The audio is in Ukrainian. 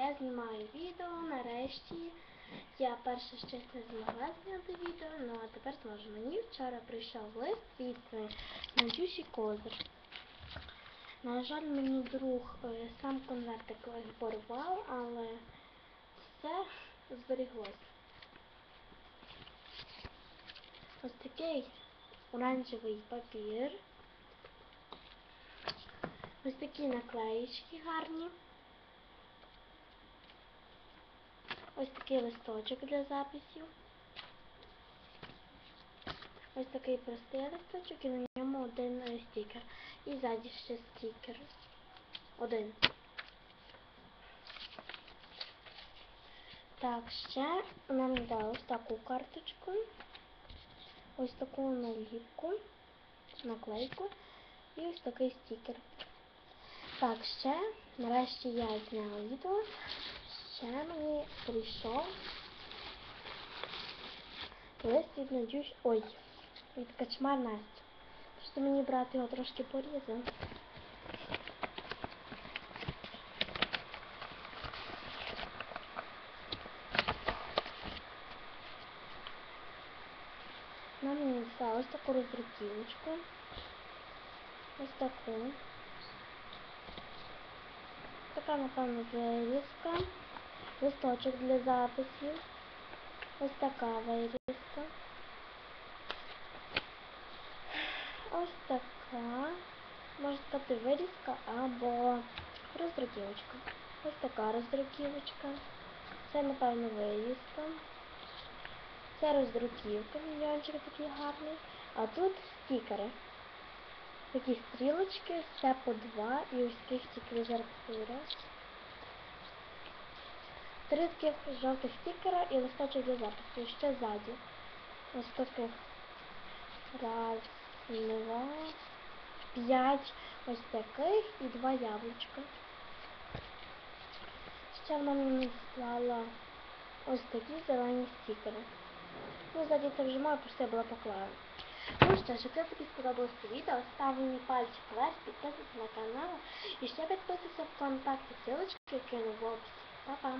я знімаю відео нарешті. Я перше ще не змогла зняти відео, ну а тепер зможу. Мені вчора прийшов лист від е, Надюші Козир. На жаль, мені друг е, сам конвертик порвав, але все зберіглося. Ось такий оранжевий папір. Ось такі наклеїчки гарні. Ось такий листочок для записів. Ось такий простий листочок і на ньому один е, стікер. І ззаді ще стікер. Один. Так, ще нам дали ось таку карточку. Ось таку наліпку, наклейку і ось такий стікер. Так, ще, нарешті я зняла відео. Ще мені прийшов лист від Надюш... Ой, від Качмар Насті. Просто мені брат його трошки порізав. Нам мені дали ось таку роздруківочку. Ось таку. Така, напевно, вирізка. Листочок для записів. Ось така вирізка. Ось така. Можна сказати, вирізка або роздруківочка. Ось така роздруківочка. Це, напевно, вирізка. Це роздруківка, мільйончик такий гарний. А тут стікери. Такі стрілочки, все по два і ось таких тільки зараз раз. Три таких жовтих стікера і листочок для запису. Ще ззаді. Ось таких. Раз, два, п'ять ось таких і два яблучка. Ще вона мені склала ось такі зелені стікери. Ну, ззаді це вже моя, просто я була поклала. Ну що ж, якщо тобі сподобалось це відео, став мені пальчик вверх, підписуйся на канал і ще підписуйся в контакті, ссылочки кину в описі. Па-па!